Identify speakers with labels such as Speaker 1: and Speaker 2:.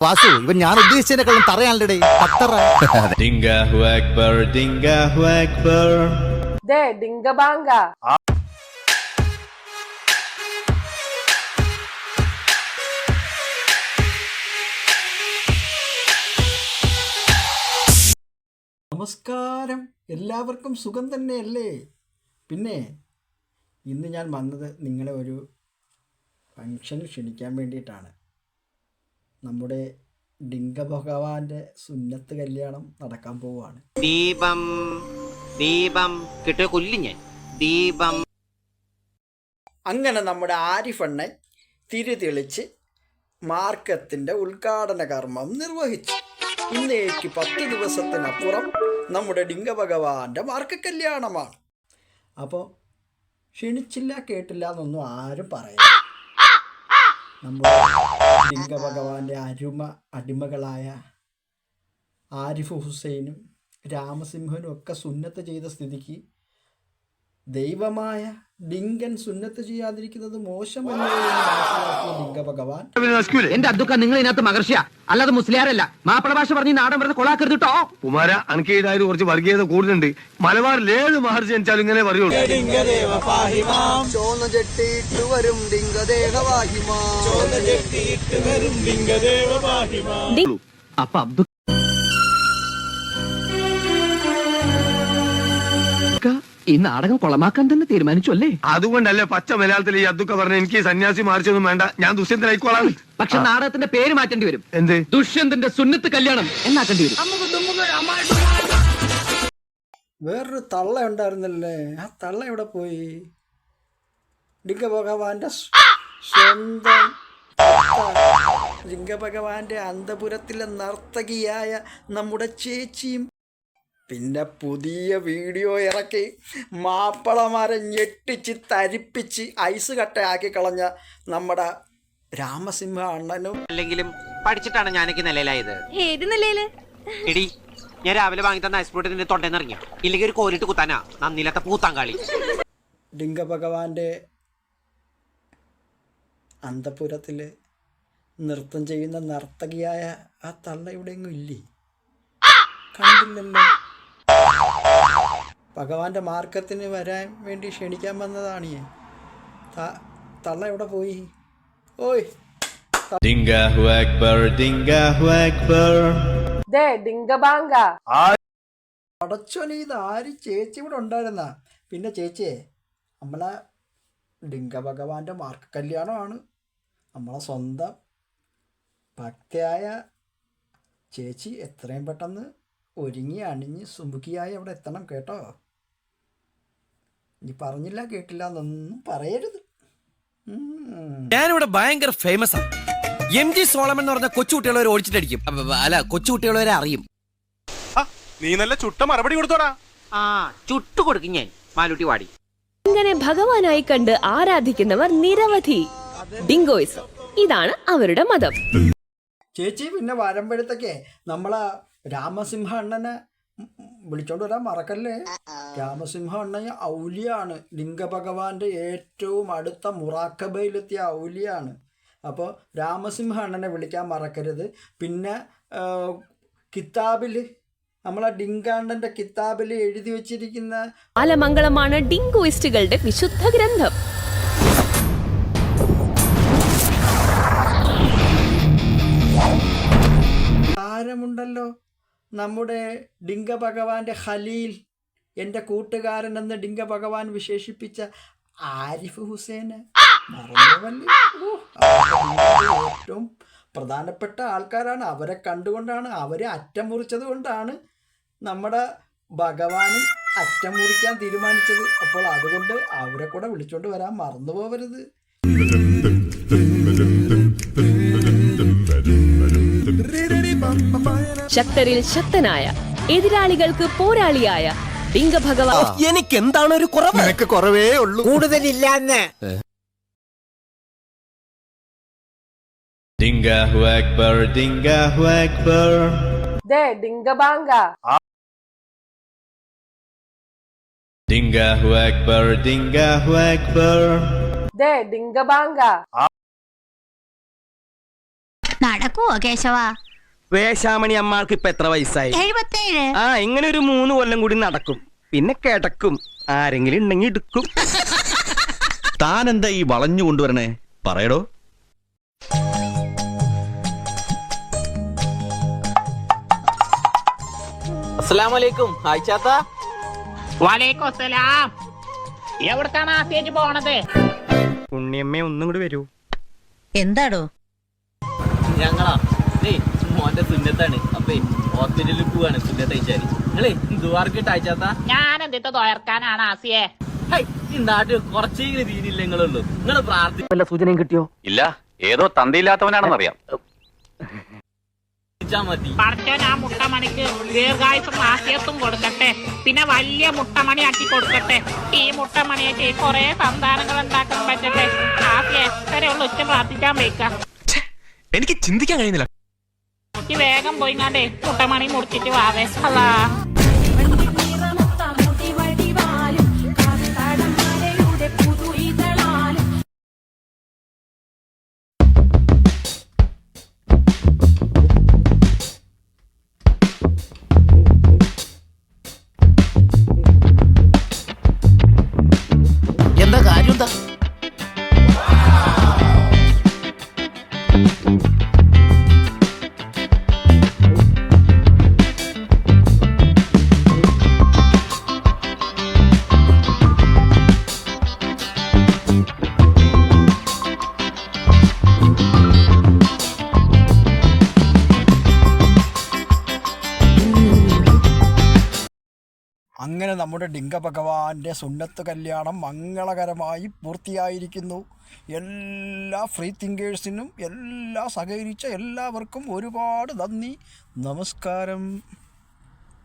Speaker 1: വാസു ഇവൻ ഞാൻ ഉദ്ദേശിച്ചതിനെക്കാളും തറയാണല്ലേ പത്തറ.
Speaker 2: ഡിങ്കബാങ്ക.
Speaker 3: നമസ്കാരം. എല്ലാവർക്കും സുഖം തന്നെയല്ലേ? പിന്നെ ഇന്ന് ഞാൻ വന്നത് നിങ്ങളെ ഒരു ഫങ്ഷന് ക്ഷണിക്കാൻ വേണ്ടിയിട്ടാണ്. നമ്മുടെ ഡിങ്ക ഭഗവാന്റെ സുന്നത്ത് കല്യാണം നടക്കാൻ പോവുകയാണ്.
Speaker 4: ദീപം ദീപം കിട്ടിയ കൊല്ലിഞ്ഞ് ദീപം.
Speaker 3: അങ്ങനെ നമ്മുടെ ആരിഫണ്ണെ തിരി തെളിച്ച് മാർക്കത്തിന്റെ ഉദ്ഘാടന കർമ്മം നിർവഹിച്ചു. ഇന്നേക്ക് പത്ത് ദിവസത്തിനപ്പുറം നമ്മുടെ ഡിങ്ക ഭഗവാന്റെ മാർക്ക കല്യാണമാണ് അപ്പോൾ ക്ഷണിച്ചില്ല കേട്ടില്ല എന്നൊന്നും ആരും പറയാം നമ്മുടെ ഡിങ്ക ഭഗവാന്റെ അരുമ അടിമകളായ ആരിഫ് ഹുസൈനും രാമസിംഹനും ഒക്കെ സുന്നത്ത് ചെയ്ത സ്ഥിതിക്ക് ദൈവമായ ഡിങ്കൻ സുന്നത്ത് ചെയ്യാതിരിക്കുന്നത് മോശമല്ലേ മനസ്സിലാക്കിയ ഡിങ്ക ഭഗവാൻ
Speaker 5: എന്റെ അദ്ദുക്ക നിങ്ങൾ ഇതിനകത്ത് മഹർഷിയ. അല്ലാതെ മുസ്ലിയാരല്ല. മാപ്പിള ഭാഷ പറഞ്ഞ് നാടൻ വരുന്ന കൊളാക്കരുത് കേട്ടോ
Speaker 6: കുമാര അനക്ക് ഇതായത് കുറച്ച് വർഗീയത കൂടുതലുണ്ട്. മലബാറിൽ ഏത് മഹർഷി ജനിച്ചാലും ഇങ്ങനെ പറയുള്ളൂ.
Speaker 5: അപ്പൊ അബ്ദു ഈ നാടകം കൊളമാക്കാൻ തന്നെ തീരുമാനിച്ചു അല്ലേ?
Speaker 6: അതുകൊണ്ടല്ലേ പച്ച മലയാളത്തിൽ ഈ അതൊക്കെ പറഞ്ഞ എനിക്ക് സന്യാസി മാറിച്ചൊന്നും വേണ്ട. ഞാൻ ദുഷ്യന്തനായിക്കോളാം
Speaker 5: പക്ഷെ നാടകത്തിന്റെ പേര് മാറ്റേണ്ടി വരും.
Speaker 6: എന്ത്?
Speaker 5: ദുഷ്യന്തന്റെ സുന്നത്ത് കല്യാണം എന്നാക്കേണ്ടി വരും.
Speaker 3: വേറൊരു തള്ള ഉണ്ടായിരുന്നല്ലേ? ആ തള്ള എവിടെ പോയി? ഡിങ്ക ഭഗവാന്റെ സ്വന്തം ഭർത്ത, ലിംഗ ഭഗവാന്റെ അന്തപുരത്തിലെ നർത്തകിയായ നമ്മുടെ ചേച്ചിയും പിന്നെ പുതിയ വീഡിയോ ഇറക്കി മാപ്പിളമാരെ ഞെട്ടിച്ച് തരിപ്പിച്ച് ഐസ് കട്ടയാക്കി കളഞ്ഞ നമ്മുടെ രാമസിംഹ അണ്ണനും.
Speaker 4: അല്ലെങ്കിലും പഠിച്ചിട്ടാണ് ഞാനൊക്കെ നിലയിലായത്.
Speaker 7: ഏത് നിലയിൽ?
Speaker 4: എടി ഞാൻ രാവിലെ വാങ്ങി തന്ന ഐസ്പോട്ടിന്റെ തൊണ്ടയിൽ തൊണ്ടേന്ന് ഇറങ്ങിയ ഇല്ലെങ്കിൽ ഒരു കോരിട്ട് കുത്താനാ. നന്ദിയിലത്തെ പൂത്താങ്കാളി
Speaker 3: ഡിങ്ക ഭഗവാന്റെ അന്തപുരത്തിൽ നൃത്തം ചെയ്യുന്ന നർത്തകിയായ ആ തള്ള ഇവിടെ എങ്ങും ഇല്ലേ? കണ്ടില്ലല്ലോ. ഭഗവാന്റെ മാർഗത്തിന് വരാൻ വേണ്ടി ക്ഷണിക്കാൻ വന്നതാണ് ഞാൻ തള്ള എവിടെ പോയി? ഓയ്. അടച്ചോനെ ഇത് ആര്? ചേച്ചി ഇവിടെ ഉണ്ടായിരുന്ന? പിന്നെ ചേച്ചിയെ നമ്മളെ ഡിങ്ക ഭഗവാന്റെ മാർക്ക് കല്യാണമാണ്. നമ്മളെ സ്വന്തം ഭക്തയായ ചേച്ചി എത്രയും പെട്ടെന്ന് ഒരുങ്ങി അണിഞ്ഞ് സുമുഖിയായി അവിടെ എത്തണം കേട്ടോ. നീ പറഞ്ഞില്ല കേട്ടില്ല എന്നൊന്നും പറയരുത്.
Speaker 8: ഞാനിവിടെ ഭയങ്കര ഫേമസ് ആണ് എം ജി സോളമൻ എന്ന് പറഞ്ഞ കൊച്ചുകുട്ടികളെ ഓടിച്ചിട്ടടിക്കും. അല്ല കൊച്ചുകുട്ടികളെ അറിയും.
Speaker 6: നീ നല്ല ചുട്ട മറുപടി കൊടുത്തോടാ.
Speaker 4: ആ ചുട്ടു കൊടുക്കും ഞാൻ. മാലൂട്ടി വാടി.
Speaker 7: ഇങ്ങനെ ഭഗവാനായി കണ്ട് ആരാധിക്കുന്നവർ നിരവധി. ഡിങ്കോയിസം ഇതാണ് അവരുടെ മതം.
Speaker 3: ചേച്ചി പിന്നെ വരുമ്പോഴത്തേക്കേ നമ്മളെ രാമസിംഹ അണ്ണനെ വിളിച്ചോണ്ട് വരാൻ മറക്കല്ലേ? രാമസിംഹ അണ്ണൻ ഔലിയാണ്. ലിംഗഭഗവാന്റെ ഏറ്റവും അടുത്ത മുറാക്കബയിലെത്തിയ ഔലിയാണ്. അപ്പോൾ രാമസിംഹ അണ്ണനെ വിളിക്കാൻ മറക്കരുത്. പിന്നെ കിതാബിൽ നമ്മളെ ഡിങ്കാണ്ടന്റെ കിതാബിൽ എഴുതി വെച്ചിരിക്കുന്ന
Speaker 7: അലമംഗളമാണ് ഡിങ്കോയിസ്റ്റുകളുടെ വിശുദ്ധ ഗ്രന്ഥം.
Speaker 3: നമ്മുടെ ഡിങ്ക ഭഗവാന്റെ ഖലീൽ എന്റെ കൂട്ടുകാരൻ എന്ന് ഡിങ്ക ഭഗവാൻ വിശേഷിപ്പിച്ച ആരിഫ് ഹുസൈന് ഏറ്റവും പ്രധാനപ്പെട്ട ആൾക്കാരാണ്. അവരെ കണ്ടുകൊണ്ടാണ് അവരെ അറ്റം മുറിച്ചത് കൊണ്ടാണ് നമ്മുടെ ഭഗവാനും അറ്റം മുറിക്കാൻ തീരുമാനിച്ചത്. അപ്പോൾ അതുകൊണ്ട് അവരെ കൂടെ വിളിച്ചോണ്ട് വരാൻ മറന്നു പോവരുത്
Speaker 7: ശക്തരിൽ ശക്തനായ എതിരാളികൾക്ക് പോരാളിയായ ഡിങ്ക ഭഗവാൻ
Speaker 8: എനിക്ക് എന്താണ് ഒരു കുറവ്?
Speaker 1: എനിക്ക് കുറവേ ഉള്ളൂ.
Speaker 5: കൂടുതലില്ലാന്ന്.
Speaker 2: ദേ. ദേ
Speaker 9: നടക്കൂ നടക്കുവോ കേശവ?
Speaker 8: വേശാമണി അമ്മാർക്ക് ഇപ്പൊ എത്ര വയസ്സായി?
Speaker 9: എഴുപത്തേഴ്.
Speaker 8: ആ ഇങ്ങനെ ഒരു മൂന്ന് കൊല്ലം കൂടി നടക്കും. പിന്നെ കിടക്കും. ആരെങ്കിലും ഉണ്ടെങ്കിൽ എടുക്കും.
Speaker 10: താൻ എന്താ ഈ വളഞ്ഞു കൊണ്ടുവരണേ? പറയടോ.
Speaker 8: അസ്സലാമലൈക്കും. ആയിച്ചാത്ത
Speaker 5: എവിടത്താണ് ആദ്യമായിട്ട് പോണത്?
Speaker 8: ഉണ്ണിയമ്മ ഒന്നും കൂടി വരൂ.
Speaker 9: എന്താടോ?
Speaker 8: ഞങ്ങളാ. മോന്റെ സുന്നത്താണ്. അപ്പേ ഹോസ്പിറ്റലിൽ പോവാണ് സുന്നത്ത് അയച്ചാൽ. നിങ്ങളേ ദുവാർക്കിട്ട് അയച്ചാത്ത?
Speaker 5: ഞാൻ എന്തിട്ട് തുയർക്കാനാണ് ആസിയെ?
Speaker 8: ഈ നാട്ടിൽ കുറച്ചെങ്കിലും രീതിയില്ല നിങ്ങളുള്ളൂ നിങ്ങൾ പ്രാർത്ഥിച്ചാ
Speaker 5: സൂചനയും കിട്ടിയോ?
Speaker 6: ഇല്ല ഏതോ തന്തയില്ലാത്തവനാണെന്നറിയാം.
Speaker 5: മുട്ടമണിക്ക് ദീർഘായുസും ആസിയത്തും കൊടുക്കട്ടെ. പിന്നെ വലിയ മുട്ടമണി ആക്കി കൊടുക്കട്ടെ. ഈ മുട്ടമണിയൊക്കെ കുറെ സന്താനങ്ങൾ ഉണ്ടാക്കാൻ പറ്റട്ടെ. ആസിയെ ഉള്ള. ഉച്ച പ്രാർത്ഥിക്കാൻ വയ്ക്കാം.
Speaker 8: എനിക്ക് ചിന്തിക്കാൻ കഴിയുന്നില്ല.
Speaker 5: വേഗം പോയിങ്ങാണ്ടേ മുട്ടമണി മുറിച്ചിട്ട് വാവേ അല്ലാ
Speaker 3: അങ്ങനെ നമ്മുടെ ഡിങ്ക ഭഗവാന്റെ സുന്നത്ത് കല്യാണം മംഗളകരമായി പൂർത്തിയായിരിക്കുന്നു. എല്ലാ ഫ്രീ തിങ്കേഴ്സിനും എല്ലാ സഹകരിച്ച എല്ലാവർക്കും ഒരുപാട് നന്ദി. നമസ്കാരം.